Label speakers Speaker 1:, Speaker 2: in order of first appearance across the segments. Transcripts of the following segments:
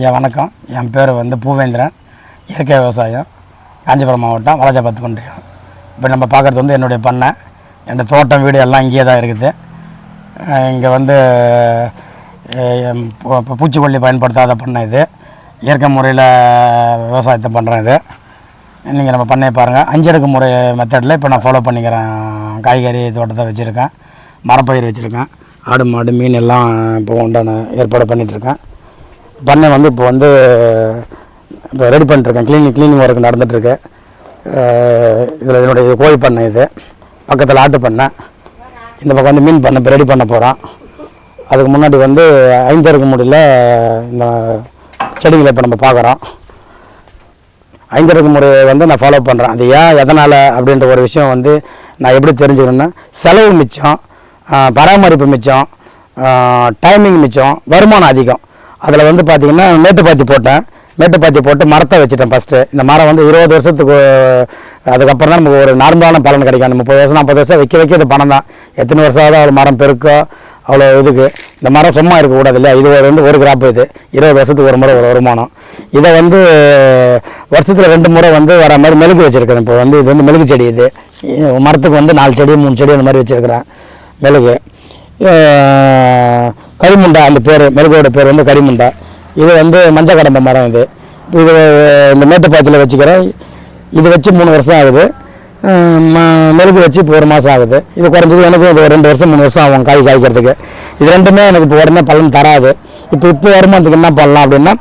Speaker 1: ஐயா வணக்கம். என் பேர் வந்து பூவேந்திரன். இயற்கை விவசாயம் காஞ்சிபுரம் மாவட்டம் வளஜாபாத்து கொண்டிருக்கோம் இப்போ நம்ம பார்க்குறது வந்து என்னுடைய பண்ணை. என்னோடய தோட்டம் வீடு எல்லாம் இங்கேயே தான் இருக்குது. இங்கே வந்து பூச்சிக்கொல்லி பயன்படுத்தாத பண்ணை இது. இயற்கை முறையில் விவசாயத்தை பண்ணுறேன் இது. நீங்கள் நம்ம பண்ணையை பாருங்கள் அஞ்சடுக்கு முறை மெத்தடில் இப்போ நான் ஃபாலோ பண்ணிக்கிறேன். காய்கறி தோட்டத்தை வச்சுருக்கேன். மரப்பயிர் வச்சுருக்கேன். ஆடு மாடு மீன் எல்லாம் இப்போ உண்டான ஏற்பாடு பண்ணிகிட்ருக்கேன் பண்ணை வந்து இப்போ வந்து இப்போ ரெடி பண்ணிட்டுருக்கேன். க்ளீனிங் க்ளீனிங் ஒர்க் நடந்துகிட்ருக்கு இதில் என்னுடைய கோழி பண்ணை இது. பக்கத்தில் ஆட்டு பண்ணை. இந்த பக்கம் வந்து மீன் பண்ணை இப்போ ரெடி பண்ண போகிறோம் அதுக்கு முன்னாடி வந்து ஐந்தருக்கு முடியல இந்த செடிகளை இப்போ நம்ம பார்க்குறோம் ஐந்தருக்கு முறையை வந்து நான் ஃபாலோ பண்ணுறேன் அது ஏன் எதனால் அப்படின்ற ஒரு விஷயம் வந்து நான் எப்படி தெரிஞ்சுக்கணுன்னா செலவு மிச்சம் பராமரிப்பு மிச்சம் டைமிங் மிச்சம் வருமானம் அதிகம். அதில் வந்து பார்த்திங்கன்னா மேட்டுப்பாத்தி போட்டேன். மேட்டுப்பாத்தி போட்டு மரத்தை வச்சுட்டேன் ஃபஸ்ட்டு இந்த மரம் வந்து இருபது வருஷத்துக்கு அதுக்கப்புறம் தான் நமக்கு ஒரு நார்மலான பலன் கிடைக்கும். முப்பது வருஷம் நாற்பது வருஷம் வைக்க வைக்க இது பணம் தான். எத்தனை வருஷம் ஆகுது அவ்வளோ மரம் பெருக்கோ அவ்வளோ இதுக்கு. இந்த மரம் சும்மா இருக்கக்கூடாது இல்லையா? இது வந்து ஒரு கிராப் இது. இருபது வருஷத்துக்கு ஒரு முறை ஒரு வருமானம். இதை வந்து வருஷத்தில் ரெண்டு முறை வந்து வர மாதிரி மெழுகு வச்சுருக்கிறேன். இப்போ வந்து இது வந்து மெழுகு செடி இது. மரத்துக்கு வந்து நாலு செடி மூணு செடி அந்த மாதிரி வச்சுருக்கிறேன். மெழுகு. கரிமுண்டா அந்த பேர் மெருகோட பேர் வந்து கரிமுண்டா. இது வந்து மஞ்சள் கடம்ப மரம் இது. இது இந்த மேட்டுப்பாத்தியில் வச்சுக்கிறேன். இது வச்சு மூணு வருஷம் ஆகுது. ம- மெழுகு வச்சு இப்போ ஒரு மாதம் ஆகுது. இது குறைஞ்சது எனக்கு இது ஒரு ரெண்டு வருஷம் மூணு வருஷம் ஆகும் காய் காய்க்கிறதுக்கு. இது ரெண்டுமே எனக்கு இப்போ உடனே பலன் தராது. இப்போ இப்போ வருமானத்துக்கு என்ன பண்ணலாம் அப்படின்னா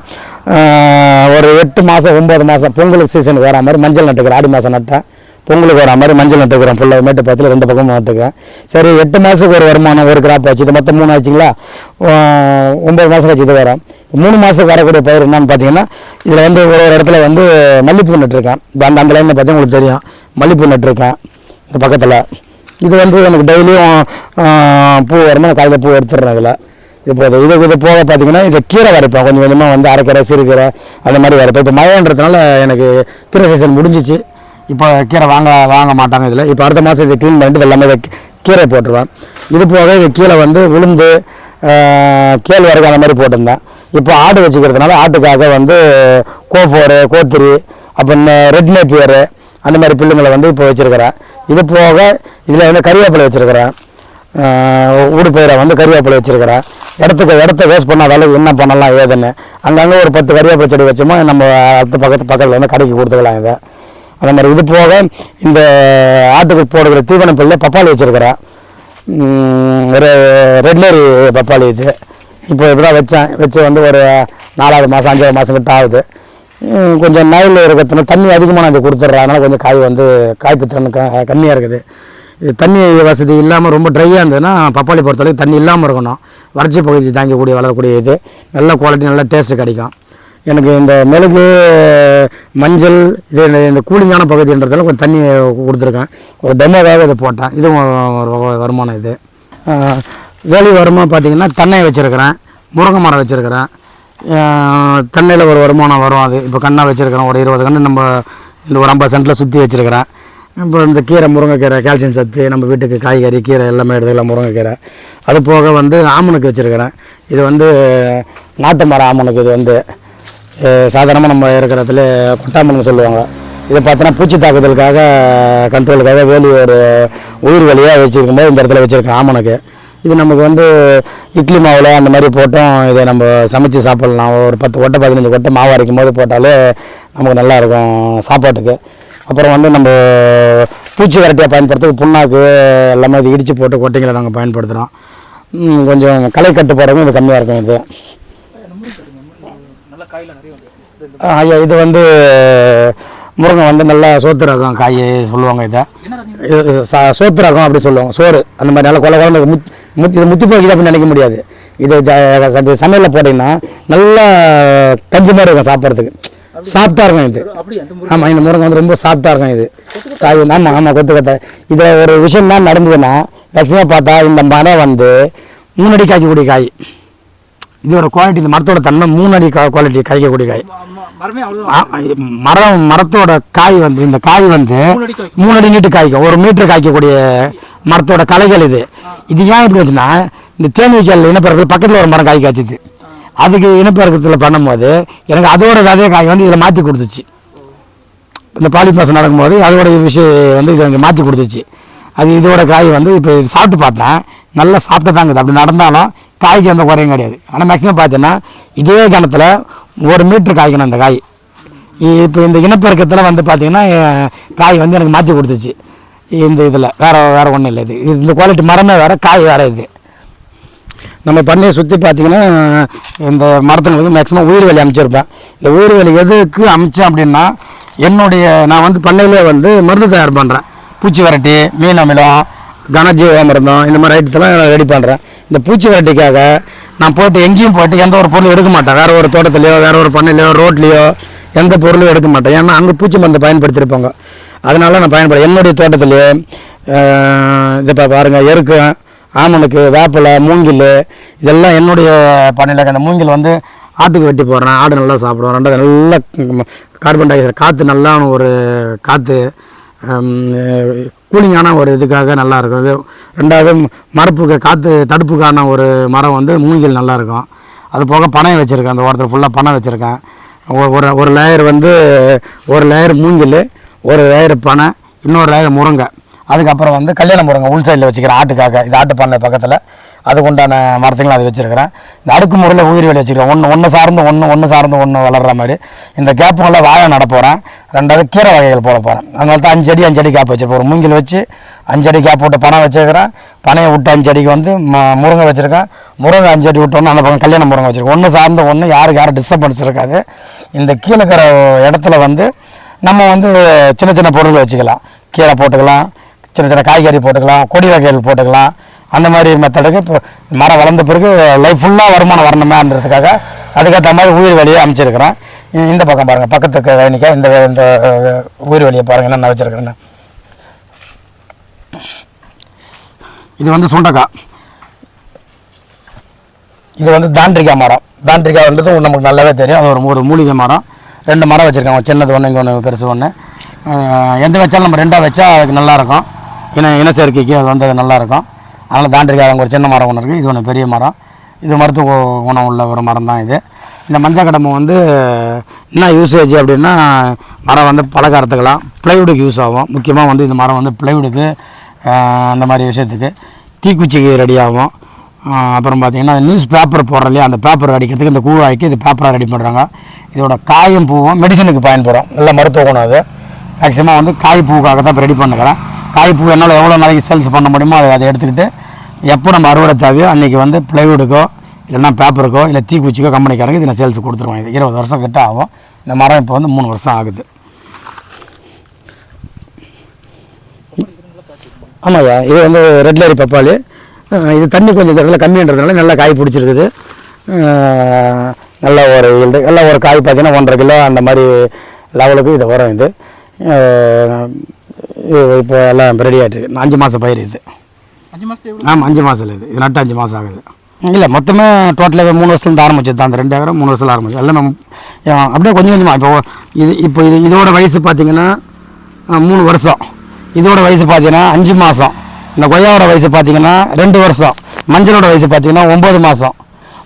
Speaker 1: ஒரு எட்டு மாதம் ஒம்பது மாதம் பொங்கலுக்கு சீசனுக்கு வர மாதிரி மஞ்சள் நட்டுக்கிறேன். ஆடி மாதம் நட்டேன். பொங்கலுக்கு வர மாதிரி மஞ்சள் நட்டுக்கிறோம் ஃபுல்லாக மேட்டுப்பாத்தில் ரெண்டு பக்கமும் நட்டுக்கிறேன் சரி எட்டு மாதத்துக்கு ஒரு வருமானம் ஒரு கிராப் ஆச்சு. இது மொத்தம் மூணு ஆச்சுங்களா ஒம்பது மாதம் கழிச்சு இது வரும். மூணு மாதத்துக்கு வரக்கூடிய பயிர் என்னன்னு பார்த்தீங்கன்னா இதில் வந்து ஒரு ஒரு இடத்துல வந்து மல்லிப்பூ நட்டுருக்கேன். இப்போ அந்த அந்த லைனில் பார்த்தீங்கன்னா உங்களுக்கு தெரியும். மல்லிப்பூ நட்டுருக்கேன். இந்த பக்கத்தில். இது வந்து எனக்கு டெய்லியும் பூ வரும்போது காலையில் பூ எடுத்துடுறேன் இதில். இப்போ இது இது போக பார்த்தீங்கன்னா இது கீரை வரைப்பேன் கொஞ்சம் கொஞ்சமாக வந்து அரைக்கீரை சிறுகீரை அந்த மாதிரி வரைப்பேன் இப்போ மழைன்றதுனால எனக்கு கீரை சீசன் முடிஞ்சிச்சு. இப்போ கீரை வாங்க வாங்க மாட்டாங்க இதில். இப்போ அடுத்த மாதம் இதை க்ளீன் பண்ணிட்டு இது எல்லாமே இதை கீரை போட்டுருவேன். இது போக இது கீழே வந்து உளுந்து கேழ்வரகு அந்த மாதிரி போட்டிருந்தேன். இப்போ ஆடு வச்சுக்கிறதுனால ஆட்டுக்காக வந்து கோஃபோரு கோத்திரி அப்புறம் ரெட் நேப்பியரு அந்த மாதிரி பில்லுங்களை வந்து இப்போ வச்சுருக்கிறேன். இது போக இதில் வந்து கறிவேப்பிலை வச்சுருக்கிறேன். ஊடுபயிரை வந்து கறிவேப்பிலை வச்சுருக்கிறேன். இடத்துக்கு இடத்த வேஸ்ட் பண்ணாத என்ன பண்ணலாம் ஏதுன்னு. அங்கங்கே ஒரு பத்து கறிவேப்பிலை செடி வச்சோமோ நம்ம அடுத்த பக்கத்து பக்கத்தில் வந்து கடைக்கு கொடுத்துக்கலாம் இதை. அதே மாதிரி இது போக இந்த ஆட்டுக்கு போடுகிற தீவன பிள்ளை பப்பாளி வச்சுருக்கிறேன் ஒரு ரெட்லரி பப்பாளி இது. இப்போ இப்படி தான் வச்சேன். வச்சு வந்து ஒரு நாலாவது மாதம் அஞ்சாவது மாதம் கிட்ட ஆகுது. கொஞ்சம் நயல் இருக்கிறதுனால தண்ணி அதிகமாக நான் இது கொடுத்துட்றேன் அதனால் கொஞ்சம் காய் வந்து காய்ப்பு திறன் க கம்மியாக இருக்குது. இது தண்ணி வசதி இல்லாமல் ரொம்ப ட்ரையாக இருந்ததுன்னா பப்பாளி பொறுத்தளவுக்கு தண்ணி இல்லாமல் இருக்கணும். வறட்சி பகுதி தாங்கக்கூடிய வளரக்கூடிய இது. நல்ல குவாலிட்டி நல்ல டேஸ்ட்டு கிடைக்கும். எனக்கு இந்த மிளகு மஞ்சள் இது இந்த- இந்த கூலிங்கான பகுதின்றதால கொஞ்சம் தண்ணி கொடுத்துருக்கேன். ஒரு டெமோவாக இதை போட்டேன். இதுவும் ஒரு வருமானம் இது. வேலை வருமானம் பார்த்தீங்கன்னா தென்னை வச்சுருக்கிறேன். முருங்கை மரம் வச்சுருக்கிறேன். தென்னையில் ஒரு வருமானம் வரும் அது. இப்போ கண்ணாக வச்சுருக்கிறேன். ஒரு இருபது கன்று நம்ம இந்த ஒரு ஐம்பது சென்ட்டில் சுற்றி வச்சுருக்கிறேன். இப்போ இந்த கீரை முருங்கைக்கீரை கால்சியம் சத்து நம்ம வீட்டுக்கு காய்கறி கீரை எல்லாமே எடுத்துக்கலாம் முருங்கைக்கீரை. அது போக வந்து ஆமனுக்கு வச்சுருக்கிறேன். இது வந்து நாட்டு மரம் ஆமனுக்கு இது வந்து சாதாரணமாக நம்ம இருக்கிறதுல கொட்டாமன்னு சொல்லுவாங்க. இதை பார்த்தோன்னா பூச்சி தாக்குதலுக்காக கண்ட்ரோலுக்காக வேலி ஒரு உயிர் வழியாக வச்சுருக்கும்போது இந்த இடத்துல வச்சுருக்கேன் ஆமனுக்கு இது நமக்கு வந்து இட்லி மாவில் அந்த மாதிரி போட்டும் இதை நம்ம சமைச்சு சாப்பிட்லாம். ஒரு பத்து கொட்டை பதினஞ்சு கொட்டை மாவு அரைக்கும் போது போட்டாலே நமக்கு நல்லா இருக்கும் சாப்பாட்டுக்கு. அப்புறம் வந்து நம்ம பூச்சி விரட்டியாக பயன்படுத்துறது புண்ணாக்கு எல்லாமே இது இடித்து போட்டு கொட்டைங்களை நாங்கள் பயன்படுத்துகிறோம் கொஞ்சம் களை கட்டுப்பாடுக்கும் இது கம்மியாக இருக்கும் இது. ஐயா இது வந்து முருங்கை வந்து நல்லா சோத்து ரகம் காய் சொல்லுவாங்க இதை. சோத்து ரகம் அப்படி சொல்லுவாங்க சோறு. அந்த மாதிரி நல்லா கொலை குழம்பு முத் முத்தி இது முத்தி போய்க்குது அப்படின்னு நினைக்க முடியாது. இது சமையலில் போட்டிங்கன்னா நல்லா கஞ்சி மாதிரி இருக்கும் சாப்பிட்றதுக்கு. சாஃப்டாக இருக்கும் இது. ஆமாம் இந்த முருங்கை வந்து ரொம்ப சாஃப்டாக இருக்கும் இது. காய் வந்து ஆமாம் ஆமாம் கொத்து கொத்த. இதில் ஒரு விஷயம் தான் நடந்ததுன்னா மேக்ஸிமம் பார்த்தா இந்த மரம் வந்து மூணு அடி காய்க்கக்கூடிய காய். இதோட குவாலிட்டி இந்த மரத்தோட தன்மை மூணு அடி குவாலிட்டி காய்க்கக்கூடிய காய்.
Speaker 2: மரமே
Speaker 1: மரத்தோட காய் வந்து இந்த காய் வந்து
Speaker 2: மூணு அடி
Speaker 1: நீட்டு காய்க்கும். ஒரு மீட்டர் காய்க்கக்கூடிய மரத்தோட கலைகள் இது. இது ஏன் இப்படி வச்சுன்னா இந்த தேனீக்கள் இனப்பெருக்கள் பக்கத்தில் ஒரு மரம் காய் காய்ச்சுது அதுக்கு இனப்பெருக்கத்தில் பண்ணும்போது எனக்கு அதோட விதைய காய் வந்து இதில் மாற்றி கொடுத்துச்சு. இந்த பாலிபாஸ் நடக்கும்போது அதோட விஷயம் வந்து இது எனக்கு மாற்றி கொடுத்துச்சு. அது இதோட காய் வந்து இப்போ சாப்பிட்டு பார்த்தேன். நல்லா சாப்பிட்டு தாங்குது அப்படி நடந்தாலும் காய்க்கு எந்த குறையும் கிடையாது. ஆனால் மேக்ஸிமம் பார்த்தீங்கன்னா இதே காலத்தில் ஒரு மீட்ரு காய்க்கணும் அந்த காய். இப்போ இந்த இனப்பெருக்கத்தில் வந்து பார்த்தீங்கன்னா காய் வந்து எனக்கு மாற்றி கொடுத்துச்சு. இந்த இதில் வேறு வேறு ஒன்றும் இல்லை இது. இந்த குவாலிட்டி மரமே வேறு காய் வேறு இது. நம்ம பண்ணையை சுற்றி பார்த்தீங்கன்னா இந்த மரத்தில் வந்து மேக்ஸிமம் உயிர் வேலை அமைச்சிருப்பேன். இந்த உயிர் வேலை எதுக்கு அமைச்சேன் அப்படின்னா என்னுடைய நான் வந்து பண்ணையிலே வந்து மருந்து தயார் பண்ணுறேன் பூச்சி வரட்டி மீன் அமிலம் கனஜீவ மருந்தம் இந்த மாதிரி ஐட்டத்தெல்லாம் நான் ரெடி பண்ணுறேன் இந்த பூச்சி வரட்டிக்காக நான் போட்டு எங்கேயும் போட்டு எந்த ஒரு பொருளும் எடுக்க மாட்டேன். வேறு ஒரு தோட்டத்துலையோ வேறு ஒரு பண்ணையிலையோ ரோட்லேயோ எந்த பொருளும் எடுக்க மாட்டேன். ஏன்னா அங்கே பூச்சி மருந்து பயன்படுத்தியிருப்பாங்க. அதனால நான் பயன்படுறேன் என்னுடைய தோட்டத்துலேயே இதை பாருங்கள் எருக்கு ஆமனுக்கு வேப்பிலை மூங்கில் இதெல்லாம் என்னுடைய பண்ணையில் அந்த மூங்கில் வந்து ஆட்டுக்கு வெட்டி போடுறேன். ஆடு நல்லா சாப்பிடுவோம் ரெண்டாவது நல்லா கார்பன் டை ஆக்சைடு காற்று நல்லா ஒரு காற்று கூலிங்கான ஒரு இதுக்காக நல்லா இருக்கும் ரெண்டாவது மரப்புக்கு காற்று தடுப்புக்கான ஒரு மரம் வந்து மூங்கில் நல்லா இருக்கும் அது போக பனை வச்சுருக்கேன். அந்த ஓரத்தில் ஃபுல்லாக பனை வச்சுருக்கேன். ஒரு ஒரு லேயர் வந்து ஒரு லேயர் மூங்கில் ஒரு லேயர் பனை இன்னொரு லேயர் முருங்கை. அதுக்கப்புறம் வந்து கல்யாண முருங்கை உள் சைடில் வச்சுக்கிறேன் ஆட்டுக்காக இது ஆட்டு பண்ணை பக்கத்தில். அதுக்கு உண்டான மரத்துங்களும் அது வச்சுருக்கிறேன். இந்த அடுக்கு முறையில் உயிர் வேலி வச்சுருக்கேன் ஒன்று ஒன்று சார்ந்து ஒன்று ஒன்று சார்ந்து ஒன்று வளர்கிற மாதிரி. இந்த கேப்புங்களில் வாழை நட போகிறேன் ரெண்டாவது கீரை வகைகள் போட போகிறேன் அதனால தான் அஞ்சு அடி கேப் வச்சுருப்போம் ஒரு மூங்கில் வச்சு அஞ்சு அடி கேப் விட்டு பனை வச்சுருக்கிறேன். பனையை விட்டு அஞ்சடிக்கு வந்து ம முருங்கை வச்சுருக்கேன். முருங்கை அஞ்சு அடி விட்டோன்னு அந்த பக்கம் கல்யாண முருங்கை வச்சுருக்கேன். ஒன்று சார்ந்து ஒன்று யாருக்கு யாரும் டிஸ்டர்பன்ஸ் இருக்காது. இந்த கீழே இருக்கிற இடத்துல வந்து நம்ம வந்து சின்ன சின்ன பொருள் வச்சுக்கலாம். கீரை போட்டுக்கலாம் சின்ன சின்ன காய்கறி போட்டுக்கலாம் கொடி வகைகள் போட்டுக்கலாம். அந்த மாதிரி மெத்தடுக்கு இப்போ மரம் வளர்ந்த பிறகு லைஃப் ஃபுல்லாக வருமானம் வரணுமேன்றதுக்காக அதுக்கேற்ற மாதிரி உயிர் வழியை அமைச்சிருக்கிறேன். இந்த பக்கம் பாருங்கள் பக்கத்துக்கு வேணிக்கா இந்த இந்த உயிர் வழியை பாருங்கள் என்ன வச்சுருக்கிறேன்னு. இது வந்து சுண்டக்காய். இது வந்து தாண்டிக்காய் மரம். தாண்டிக்காய்ன்றது நமக்கு நல்லாவே தெரியும். அது ஒரு ஒரு மூலிகை மரம். ரெண்டு மரம் வச்சுருக்காங்க சின்னது ஒன்று இங்கே ஒன்று பெருசு ஒன்று எந்த வச்சாலும் நம்ம ரெண்டாக வச்சா அதுக்கு நல்லாயிருக்கும் இன இனச்சேர்க்கைக்கு அது வந்து அது நல்லாயிருக்கும் அதனால் தாண்டிக்காய் அங்கே ஒரு சின்ன மரம் ஒன்று இருக்குது இது ஒன்று பெரிய மரம். இது மருத்துவ குணம் உள்ள ஒரு மரம் தான் இது. இந்த மஞ்சள் கடம்பு வந்து என்ன யூசேஜ் அப்படின்னா மரம் வந்து பலகாரத்துக்கெல்லாம் ப்ளைவுடுக்கு யூஸ் ஆகும். முக்கியமாக வந்து இந்த மரம் வந்து ப்ளைவுடுக்கு அந்த மாதிரி விஷயத்துக்கு தீக்குச்சிக்கு ரெடி ஆகும். அப்புறம் பார்த்தீங்கன்னா நியூஸ் பேப்பர் போடுற இல்லையா? அந்த பேப்பர் அடிக்கிறதுக்கு இந்த கூழாக்கி இது பேப்பராக ரெடி பண்ணுறாங்க இதோட காயும் பூவும் மெடிசனுக்கு பயன்படும். நல்ல மருத்துவ குணம் அது. மேக்ஸிமம் வந்து காய்ப்பூக்காக தான் இப்போ ரெடி பண்ணுக்கிறேன் காய்ப்பூ என்னால் எவ்வளோ நாளைக்கு சேல்ஸ் பண்ண முடியுமோ அதை அதை எடுத்துக்கிட்டு எப்போ நம்ம அறுவடை தேவையோ அன்றைக்கி வந்து ப்ளைவுடுக்கோ இல்லைன்னா பேப்பருக்கோ இல்லை தீக்குச்சிக்கோ கம்பெனிக்காரங்க இதை சேல்ஸ் கொடுத்துருவேன். இது இருபது வருஷம் கிட்ட ஆகும். இந்த மரம் இப்போ வந்து மூணு வருஷம் ஆகுது. ஆமாய்யா இது வந்து ரெட் லேரி பப்பாளி. இது தண்ணி கொஞ்சம் இடத்துல கம்மின்றதுனால நல்லா காய் பிடிச்சிருக்குது. நல்ல ஒரு yield. நல்ல ஒரு காய் பார்த்தீங்கன்னா ஒன்றரை கிலோ அந்த மாதிரி லெவலுக்கு இது வரும் இது. இப்போ எல்லாம் ரெடி ஆகிட்டு அஞ்சு மாதம் பயிர் இது.
Speaker 2: அஞ்சு எவ்வளவு?
Speaker 1: ஆமாம் அஞ்சு மாதம் இது. இது நட்டு அஞ்சு மாதம் ஆகுது. இல்லை மொத்தமே டோட்டலாக மூணு வருஷத்துலேருந்து ஆரம்பிச்சது தான். அந்த ரெண்டு ஏக்கரம் மூணு வருஷத்தில் ஆரம்பிச்சு எல்லாமே அப்படியே கொஞ்சம் கொஞ்சமாக இப்போ இது இப்போ இது இதோட வயசு பார்த்தீங்கன்னா மூணு வருஷம். இதோட வயசு பார்த்தீங்கன்னா அஞ்சு மாதம் இந்த கொய்யாவோட வயசு பார்த்தீங்கன்னா ரெண்டு வருஷம். மஞ்சளோட வயசு பார்த்தீங்கன்னா ஒம்பது மாதம்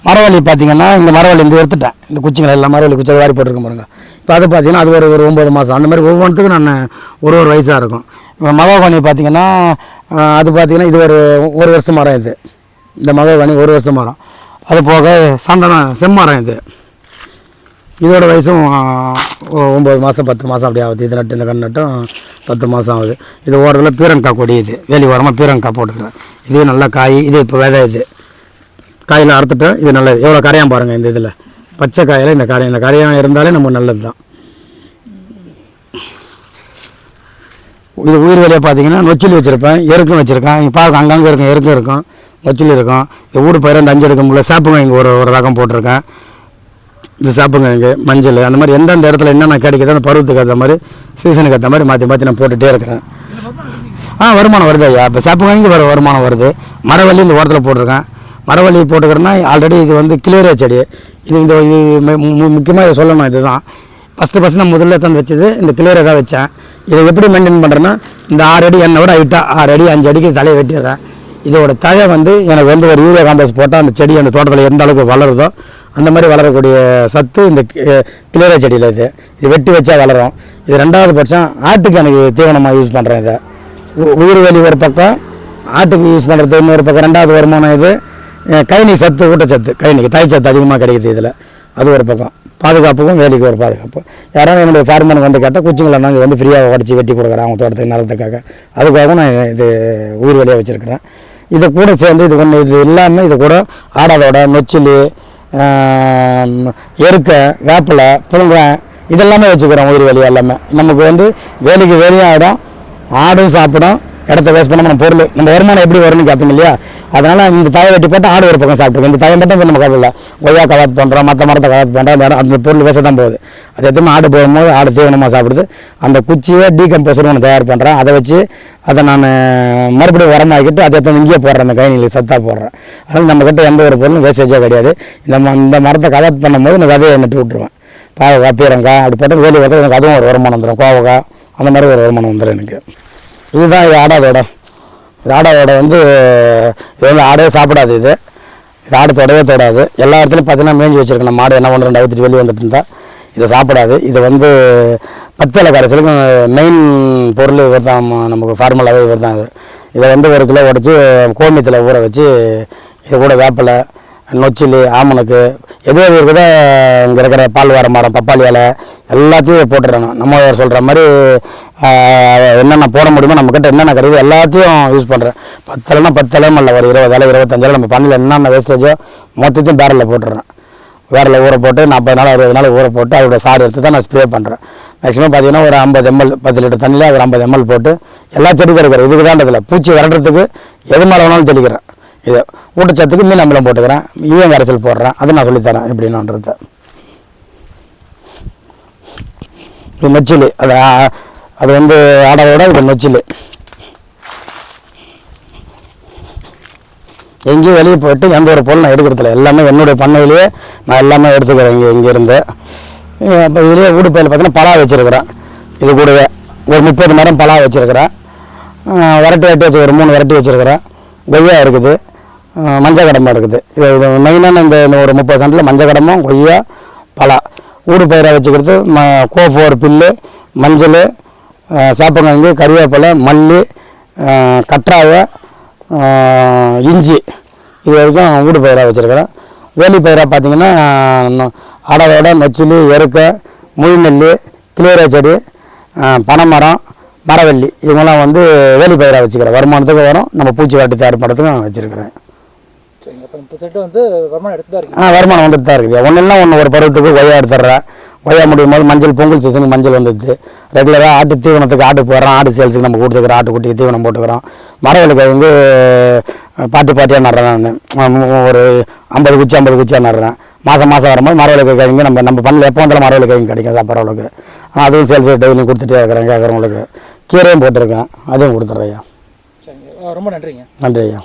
Speaker 1: மரவள்ளி பார்த்தீங்கன்னா இந்த மரவள்ளி இந்த எடுத்துட்டேன். இந்த குச்சிங்களை எல்லாம் மரவள்ளி குச்சி வாரி போட்டிருக்க பாருங்க. இப்போ அது பார்த்தீங்கன்னா அது ஒரு ஒரு ஒம்பது மாதம் அந்த மாதிரி ஒவ்வொன்றுத்துக்கும் நான் ஒரு ஒரு வயசாக இருக்கும். இப்போ மகாகனி பார்த்தீங்கன்னா அது பார்த்தீங்கன்னா இது ஒரு ஒரு வருஷம் மரம் இது. இந்த மகாகனி ஒரு வருஷம் மரம். அது போக சந்தனம் செம்மரம் இது. இதோட வயசும் ஒ- ஒம்பது மாதம் பத்து மாதம் அப்படி ஆகுது. இது நட்டு இந்த கண் நட்டும் பத்து மாதம் ஆகுது. இது ஓரத்தில் பீரங்காய் கொடி இது. வேலி ஓரமாக பீரங்காய் போட்டுக்கிறேன். இது நல்லா காய் இது இப்போ விதை இது. காயில் அறுத்துட்டு இது நல்லது எவ்வளோ கரையான் பாருங்கள் இந்த இதில். பச்சை காயில் இந்த கரை இந்த கரையான் இருந்தாலே நம்ம நல்லது தான் இது உயிர் வேலையை பார்த்தீங்கன்னா நொச்சில் வச்சுருப்பேன் எருக்கும் வச்சுருக்கேன். இங்கே பார்க்க அங்கங்கே இருக்கும் எருக்கும் இருக்கும் நொச்சில் இருக்கும். இது ஊடு பயிர் அந்த அஞ்சு இருக்கும்ல சாப்புங்க இங்கே ஒரு ஒரு ரகம் போட்டிருக்கேன். இந்த சாப்புங்கிழங்கு மஞ்சள். அந்த மாதிரி எந்தெந்த இடத்துல என்னென்ன கிடைக்குதோ அந்த பருவத்துக்கு ஏற்ற மாதிரி சீசனுக்கு ஏற்ற மாதிரி மாற்றி மாற்றி நான் போட்டுகிட்டே இருக்கிறேன். ஆ வருமானம் வருது ஐயா. இப்போ சாப்புங்கிழங்கு வர வருமானம் வருது. மரவள்ளி இந்த ஓரத்தில் போட்டிருக்கேன். மரவள்ளி போட்டுக்கிறேன்னா ஆல்ரெடி இது வந்து கிளியரே செடி. இது இந்த இது முக்கியமாக இதை சொல்லணும் இதுதான். ஃபஸ்ட்டு ஃபஸ்ட்டு நான் முதல்ல தந்து வச்சது இந்த கிளியரை தான் வச்சேன். இதை எப்படி மெயின்டைன் பண்ணுறேன்னா இந்த ஆறு அடி என்னை விட ஹைட்டாக ஆறு அடி அஞ்சு அடிக்கு தலையை வெட்டிடுறேன். இதோட தழை வந்து எனக்கு வந்து ஒரு யூரியா காம்பஸ் போட்டால் அந்த செடி அந்த தோட்டத்தில் எந்த அளவுக்கு வளருதோ அந்த மாதிரி வளரக்கூடிய சத்து இந்த கிளியரா செடியில் இது. இது வெட்டி வச்சா வளரும். இது ரெண்டாவது பட்சம் ஆட்டுக்கு எனக்கு தீவனமாக யூஸ் பண்ணுறேன் இதை. உ- உயிர் வலி ஒரு பக்கம் ஆட்டுக்கு யூஸ் பண்ணுறது இன்னொரு பக்கம் ரெண்டாவது வருமானம் இது. கைனி சத்து ஊட்டச்சத்து கைனிக்கு தாய் சத்து அதிகமாக கிடைக்குது இதில். அது ஒரு பக்கம். பாதுகாப்புக்கும் வேலைக்கு ஒரு பாதுகாப்பு. யாராவது என்னுடைய ஃபார்மனுக்கு வந்து கேட்டால் குச்சிங்களை நாங்கள் வந்து ஃப்ரீயாக உடச்சி வெட்டி கொடுக்குறேன் அவங்க தோட்டத்துக்கு நிலத்துக்காக. அதுக்காக நான் இது உயிர் வேலையாக வச்சுருக்கிறேன். இதை கூட சேர்ந்து இது ஒன்று இது இல்லாமல் இது கூட ஆடாதோட நொச்சிலி எருக்கை வேப்பிலை புழுங்கன் இதெல்லாமே வச்சுக்கிறோம் உயிர் வேலி எல்லாமே. நமக்கு வந்து வேலிக்கு வேலையும் ஆடும் சாப்பிடும் இடத்த வேஸ்ட் பண்ணாமல் நம்ம பொருள் நம்ம வருமானம் எப்படி வரும்னு கேட்பீங்க இல்லையா? அதனால் இந்த தயை வெட்டி போட்டு ஆடு ஒரு பக்கம் சாப்பிட்டுருக்கோம். இந்த தயை மட்டும் நம்ம கவலை கொய்யா கவாத் பண்ணுறோம் மற்ற மரத்தை கவாத் பண்ணுறோம் அந்த அந்த பொருள் வேஸ்ட் தான் போகுது. அது எத்தனை ஆடு போகும்போது ஆடு தீவனமாக சாப்பிடுது. அந்த குச்சியை டீகம்போசர் ஒன்று தயார் பண்ணுறேன் அதை வச்சு அதை நான் மறுபடியும் உரமாக்கிட்டு அதை எடுத்து இங்கேயே போடுறேன் அந்த கைனியில் சத்தாக போடுறேன். அதனால் நம்மக்கிட்ட எந்த ஒரு பொருளும் வேஸ்டேஜாக கிடையாது. இந்த ம- இந்த மரத்தை கவாத் பண்ணும்போது நான் விதையை நட்டு விட்ருவேன் பாவக்காய் பீரங்காய் அப்படி போட்டு வேலி வந்து எனக்கு அதுவும் ஒரு வருமானம் வந்துடும் கோவக்காய் அந்த மாதிரி ஒரு வருமானம் வந்துடும் எனக்கு. இதுதான் இது ஆடாதோட. இது ஆடோட வந்து இது வந்து ஆடே சாப்பிடாது இது. இது ஆடு தொடவே தொடாது. எல்லா இடத்துலையும் பார்த்தீங்கன்னா மேய்ஞ்சி வச்சிருக்கேன் நம்ம மாடு என்ன ஒன்று ரெண்டு அவுத்துட்டு வெளியே வந்துட்டு இருந்தால் இதை சாப்பிடாது. இது வந்து பத்தலை கரைசலுக்கும் மெயின் பொருள் இவர் தான் நமக்கு ஃபார்முலாவே இவர் தான் இது இதை வந்து ஒரு கிலோ உடச்சி கோமியத்தில் ஊற வச்சு இது கூட வேப்பிலை நொச்சிலி ஆமணக்கு எது எது இருக்குதோ இங்கே இருக்கிற பால் வார மரம் பப்பாளி இலை எல்லாத்தையும் போட்டுறேன் நம்ம சொல்கிற மாதிரி என்னென்ன போட முடியுமோ நம்மக்கிட்ட என்னென்ன கிடைக்குது எல்லாத்தையும் யூஸ் பண்ணுறேன் பத்தலைனா இலைனா இல்லை ஒரு இருபது இலை இருபத்தஞ்சு நம்ம பண்ணல. என்னென்ன வேஸ்டேஜோ மொத்தத்தையும் பேரலில் போட்டுறேன். வேரில் ஊற போட்டு நாற்பது நாள் அறுபது நாள் ஊற போட்டு அதோட சாறு எடுத்து தான் நான் ஸ்ப்ரே பண்ணுறேன் மேக்ஸிமம் பார்த்தீங்கன்னா ஒரு ஐம்பது எம்எல் பத்து லிட்டர் தண்ணியில் ஒரு ஐம்பது எம்எல் போட்டு எல்லா செடிக்கும் இருக்கிற இதுக்கு தான் இதில் பூச்சி விரட்டுறதுக்கு எது மேலே வேணாலும் தெளிக்கிறேன். இது ஊட்டச்சத்துக்கு மீன் அம்பளம் போட்டுக்கிறேன். ஈயம் கரைசல் போடுறேன். அதை நான் சொல்லித்தரேன் எப்படின்னுன்றத. இது மச்சிலி அதை அது வந்து ஆடாவோட இது நொச்சில் எங்கேயும் வெளியே போயிட்டு எந்த ஒரு பொருள் நான் எடுக்கிறதில்ல. எல்லாமே என்னுடைய பண்ணையிலேயே நான் எல்லாமே எடுத்துக்கிறேன் இங்கே இங்கேருந்து. அப்போ இதுலேயே ஊடுப்பையில் பார்த்தீங்கன்னா பலா வச்சுருக்கிறேன். இது கூடவே ஒரு முப்பது மரம் பலா வச்சுருக்கிறேன். வரட்டி வெட்டி வச்சு ஒரு மூணு வரட்டி வச்சுருக்கிறேன். கொய்யா இருக்குது. மஞ்சள் கடம்பம் இருக்குது. இது இது மெயினான இந்த ஒரு முப்பது சென்டில் மஞ்சள் கடமும் கொய்யா பலா. ஊடு பயிராக வச்சுக்கிறது ம கோஃபோர் பில்லு மஞ்சள் சாப்பங்கிழங்கு கறிவேப்பிலை மல்லி கற்றாழை ஆஹ் இஞ்சி. இது வரைக்கும் ஊடு பயிராக வச்சுருக்கிறேன். வேலி பயிராக பார்த்தீங்கன்னா அடவோட நொச்சிலி எருக்க முழுநெல்லி கிளியரா செடி பனைமரம் மரவள்ளி. இவங்கெல்லாம் வந்து வேலி பயிராக வச்சுக்கிறேன். வருமானத்துக்கு வரும். நம்ம பூச்சி வாட்டி தயார் பண்ணுறதுக்கும் வச்சுருக்கிறேன்.
Speaker 2: வந்து வருமானம் எடுத்து தான் இருக்கீங்க.
Speaker 1: ஆ வருமானம் வந்துட்டு தான் இருக்குது. ஒன்று இல்லை ஒன்று ஒரு பருவத்துக்கு கொய்யா எடுத்துடுறேன். கொய்யா முடியும் போது மஞ்சள் பொங்கல் சீசனுக்கு மஞ்சள் வந்துடுது. ரெகுலராக ஆட்டு தீவனத்துக்கு ஆட்டு போடுறோம் ஆடு சேல்ஸுக்கு நம்ம கொடுத்துக்கிறோம் ஆட்டுக்குட்டிக்கு தீவனம் போட்டுக்கிறோம். மரவள்ளிக்கு வந்து பாட்டி பாட்டியாக நடுறேன் நான். ஒரு ஐம்பது குச்சி ஐம்பது குச்சியாக நடுறேன். மாதம் மாதம் வரும்போது மரவள்ளி கிழங்கு நம்ம நம்ம பண்ணல எப்போ வந்தாலும் மரவள்ளி கிழங்கு கிடைக்கும் சாப்பிட்றவங்களுக்கு அதுவும் சேல்ஸ் டெய்லியும் கொடுத்துட்டே இருக்கிறேன் கேட்குறவங்களுக்கு. கீரையும் போட்டிருக்கேன் அதையும் கொடுத்துட்றேன் ஐயா.
Speaker 2: ரொம்ப நன்றிங்க.
Speaker 1: நன்றி ஐயா